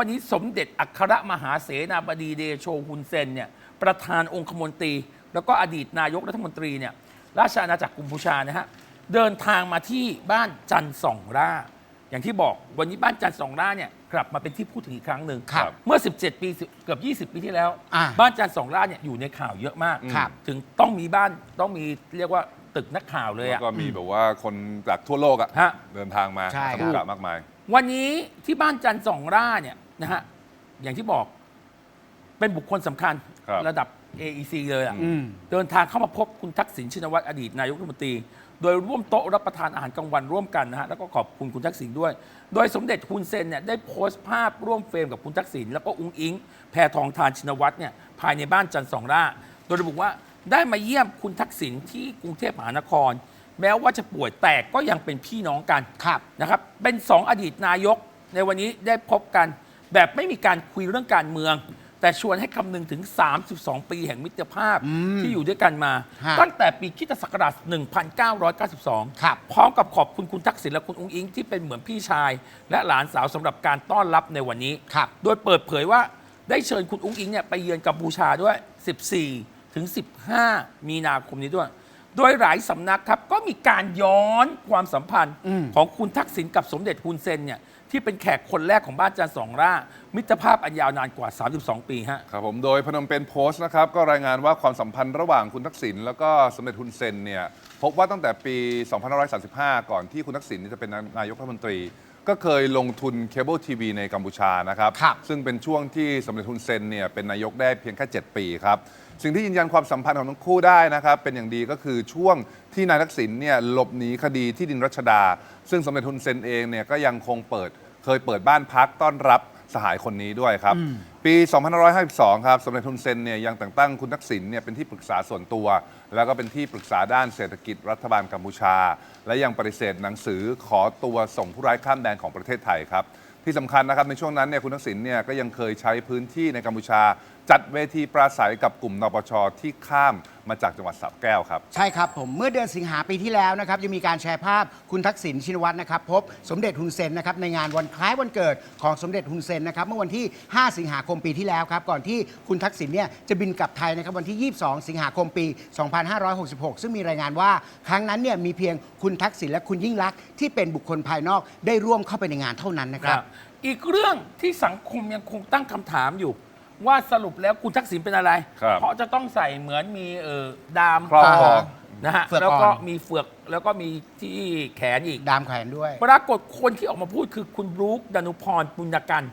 วันนี้สมเด็จอัครมหาเสนาบดีเดโชฮุนเซนเนี่ยประธานองคมนตรี แล้วก็อดีตนายกรัฐมนตรีเนี่ยราชอาณาจักรกัมพูชานะฮะเดินทางมาที่บ้านจันทร์สองร่า อย่างที่บอกวันนี้บ้านจันทร์สองร่าเนี่ยกลับมาเป็นที่พูดถึงอีกครั้งหนึ่งครับเมื่อ 17 ปีเกือบ 20 ปีที่แล้ว อ่าบ้านจันทร์สองร่าเนี่ยอยู่ในข่าวเยอะมาก ครับ ถึงต้องมีบ้านต้องมีเรียกว่าตึกนักข่าวเลยแล้วอะ ก็มีแบบว่าคนจากทั่วโลกอะฮะ เดินทางมาใช่ครับทำธุระมากมาย วันนี้ที่บ้านจันทร์สองร่าเนี่ยนะฮะอย่างที่บอกเป็นบุคคลสำคัญครับ ระดับ AEC เลยอะอืมเดินทางเข้ามาพบคุณทักษิณชินวัตรอดีตนายกรัฐมนตรี โดยร่วมโต๊ะรับประทานอาหารกลางวันร่วมกันนะฮะแล้วก็ขอบคุณคุณทักษิณด้วย โดยสมเด็จฮุนเซนเนี่ยได้โพสต์ภาพร่วมเฟรมกับคุณทักษิณแล้วก็อุ้งอิง แพทองทานชินวัตรเนี่ยภายในบ้านจันทร์สองร่า โดยระบุว่าได้มาเยี่ยมคุณทักษิณที่กรุงเทพมหานคร แม้ว่าจะป่วยแต่ก็ยังเป็นพี่น้องกันครับ นะครับ เป็นสองอดีตนายกในวันนี้ได้พบกัน แบบไม่มีการคุยเรื่องการเมือง แต่ชวนให้คำนึงถึง 32 ปีแห่งมิตรภาพอืมที่อยู่ด้วยกันมา ฮะตั้งแต่ปีคริสตศักราช 1992 ครับ พร้อมกับขอบคุณคุณทักษิณและคุณอุ้งอิงที่เป็นเหมือนพี่ชาย และหลานสาวสำหรับการต้อนรับในวันนี้ ครับ โดยเปิดเผยว่าได้เชิญคุณอุ้งอิงเนี่ยไปเยือนกัมพูชาด้วย 14 ถึง 15 มีนาคมนี้ด้วย โดยหลายสำนักครับก็มีการย้อนความสัมพันธ์อืมของคุณทักษิณกับสมเด็จฮุนเซนเนี่ยที่เป็นแขกคนแรกของบ้านจันทร์สองร่า มิตรภาพอันยาวนานกว่า 32 ปีฮะครับผมโดยพนมเปญโพสต์นะครับ ก็รายงานว่าความสัมพันธ์ระหว่างคุณทักษิณแล้วก็สมเด็จฮุนเซนเนี่ยพบว่าตั้งแต่ปี 2535 ก่อนที่คุณทักษิณจะเป็นนายกรัฐมนตรี ก็เคยลงทุนเคเบิลทีวีในกัมพูชานะครับ ครับซึ่งเป็นช่วงที่สมเด็จฮุนเซนเนี่ยเป็นนายกได้เพียงแค่ 7 ปีครับ สิ่งที่ยืนยันความสัมพันธ์ของทั้งคู่ได้นะครับ เป็นอย่างดีก็คือช่วงที่นายทักษิณเนี่ยหลบหนีคดีที่ดินรัชดา ซึ่งสมเด็จฮุนเซนเองเนี่ยก็ยังคงเปิดเคยเปิดบ้านพักต้อนรับ สหายคนนี้ด้วยครับ ปี 2552 ครับสมเด็จฮุนเซนเนี่ยยังแต่งตั้งคุณทักษิณเนี่ยเป็นที่ปรึกษาส่วนตัว แล้วก็เป็นที่ปรึกษาด้านเศรษฐกิจรัฐบาลกัมพูชา และยังปฏิเสธหนังสือขอตัวส่งผู้ร้ายข้ามแดนของประเทศไทยครับที่สำคัญนะครับในช่วงนั้นเนี่ยคุณทักษิณเนี่ยก็ยังเคยใช้พื้นที่ในกัมพูชา จัดเวทีปราศัยกับกลุ่มนปชที่ข้ามมาจากจังหวัดสระแก้วครับ ใช่ครับผมเมื่อเดือนสิงหาปีที่แล้วนะครับยังมีการแชร์ภาพคุณทักษิณชินวัตรนะครับพบสมเด็จฮุนเซนนะครับในงานวันคล้ายวันเกิดของสมเด็จฮุนเซนนะครับเมื่อวันที่ 5 สิงหาคมปีที่แล้วครับก่อนที่คุณทักษิณเนี่ยจะบินกลับไทยนะครับวันที่ 22 สิงหาคมปี 2566 ซึ่งมีรายงานว่า ครั้งนั้นเนี่ยมีเพียงคุณทักษิณและคุณยิ่งลักษณ์ที่เป็นบุคคลภายนอกได้ร่วมเข้าไปในงานเท่านั้นนะครับ อีกเรื่องที่สังคมยังคงตั้งคำถามอยู่ ว่าสรุปแล้วคุณทักษิณเป็นอะไร ครับเพราะจะต้องใส่เหมือนมีเออดามครอบครองนะฮะเฟือกแล้วก็อ่อน มีเฟือกแล้วก็มีที่แขนอีก ดามแขวนด้วย ปรากฏคนที่ออกมาพูดคือคุณบรูคดานุพรปุญญกัน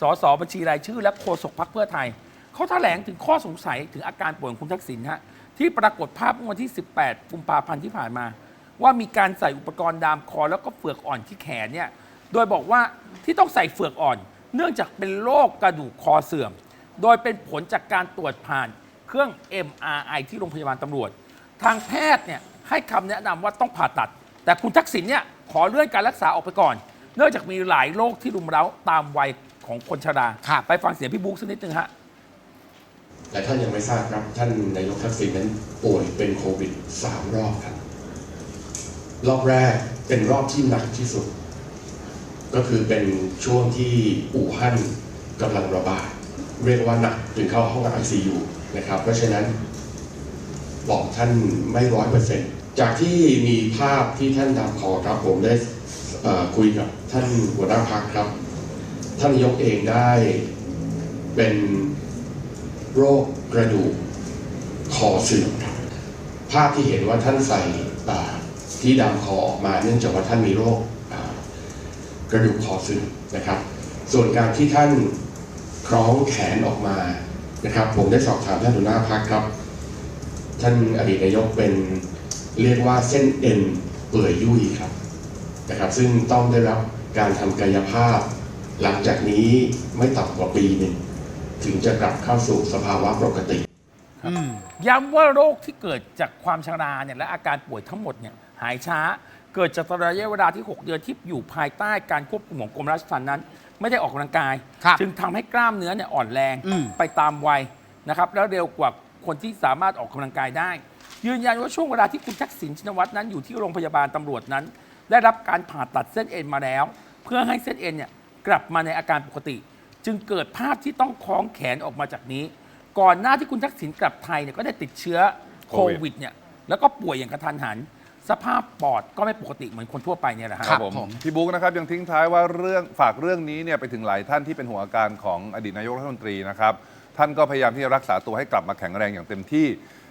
สสบัญชีรายชื่อ และโฆษกพรรคเพื่อไทย เขาแถลงถึงข้อสงสัยถึงอาการป่วยของคุณทักษิณฮะที่ปรากฏภาพเมื่อวันที่ 18กุมภาพันธ์ที่ผ่านมา ว่ามีการใส่อุปกรณ์ดามคอแล้วก็เฟือกอ่อนที่แขนเนี่ยโดยบอกว่าที่ต้องใส่เฟือกอ่อน เนื่องจากเป็นโรคกระดูกคอเสื่อม โดยเป็นผลจากการตรวจผ่านเครื่อง MRI ที่โรงพยาบาลตำรวจ ทางแพทย์เนี่ยให้คำแนะนำว่าต้องผ่าตัด แต่คุณทักษิณเนี่ยขอเลื่อนการรักษาออกไปก่อน เนื่องจากมีหลายโรคที่รุมเร้าตามวัยของคนชราครับไปฟังเสียงพี่บุ๊กสักนิดนึงฮะและท่านยังไม่ทราบครับ ท่านนายกทักษิณนั้นป่วยเป็นโควิดสามรอบครับ รอบแรกเป็นรอบที่หนักที่สุด ก็คือเป็นช่วงที่อู่ฮั่นกำลังระบาด เรียกว่าหนักถึงเข้าห้องไอซียูนะครับ เพราะฉะนั้นบอกท่านไม่ร้อยเปอร์เซ็นต์จากที่มีภาพที่ท่านดามคอครับผมได้คุยกับท่านหัวหน้าพักครับ ท่านนายกเองได้เป็นโรคกระดูกคอเสื่อมครับภาพที่เห็นว่าท่านใส่อ่าที่ดามคอออกมาเนื่องจากว่าท่านมีโรคกระดูกคอเสื่อมนะครับ ส่วนการที่ท่าน คล้องแขนออกมานะครับ ผมได้สอบถามท่านหัวหน้าพักครับ ท่านอดีตนายกเป็นเรียกว่าเส้นเอ็นเปื่อยยุ่ยครับนะครับ ซึ่งต้องได้รับการทำกายภาพ หลังจากนี้ไม่ต่ำกว่าปีหนึ่งถึงจะกลับเข้าสู่สภาวะปกติ ย้ำว่าโรคที่เกิดจากความชราเนี่ยและอาการป่วยทั้งหมดเนี่ยหายช้า เกิดจากระยะเวลาที่ 6 เดือนที่อยู่ภายใต้การควบคุมของกรมราชทัณฑ์นั้น ไม่ได้ออกกำลังกาย ครับจึงทำให้กล้ามเนื้อเนี่ยอ่อนแรงอืม ไปตามวัยนะครับ แล้วเร็วกว่าคนที่สามารถออกกำลังกายได้ ยืนยันว่าช่วงเวลาที่คุณทักษิณชินวัตรนั้นอยู่ที่โรงพยาบาลตำรวจนั้น ได้รับการผ่าตัดเส้นเอ็นมาแล้ว เพื่อให้เส้นเอ็นเนี่ยกลับมาในอาการปกติ จึงเกิดภาพที่ต้องคล้องแขนออกมาจากนี้ ก่อนหน้าที่คุณทักษิณกลับไทยเนี่ยก็ได้ติดเชื้อโคโควิด วิดเนี่ยแล้วก็ป่วยอย่างกระทันหัน สภาพปอดก็ไม่ปกติเหมือนคนทั่วไปเนี่ยแหละฮะ ครับผม พี่บุ๊กนะครับยังทิ้งท้ายว่าเรื่องฝากเรื่องนี้เนี่ยไปถึงหลายท่านที่เป็นห่วงอาการของอดีตนายกรัฐมนตรีนะครับ ท่านก็พยายามที่จะรักษาตัวให้กลับมาแข็งแรงอย่างเต็มที่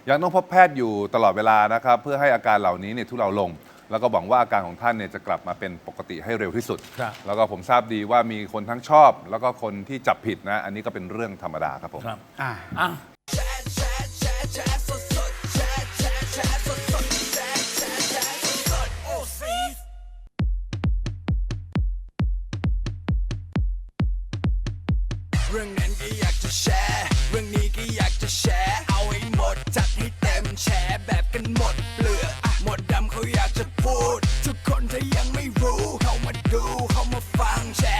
ยังต้องพบแพทย์อยู่ตลอดเวลานะครับ เพื่อให้อาการเหล่านี้เนี่ยทุเลาลง แล้วก็หวังว่าอาการของท่านเนี่ยจะกลับมาเป็นปกติให้เร็วที่สุด ครับ แล้วก็ผมทราบดีว่ามีคนทั้งชอบ แล้วก็คนที่จับผิดนะ อันนี้ก็เป็นเรื่องธรรมดาครับผม ครับอ่า อะ รื่องนั้นก็อยากจะแชร์ เรื่องนี้ก็อยากจะแชร์ เอาให้หมดจัดให้เต็มแชร์แบบกันหมดเปลือกอหมดดำเขาอยากจะพูด ทุกคนถ้ายังไม่รู้ เขามาดู เขามาฟังแชร์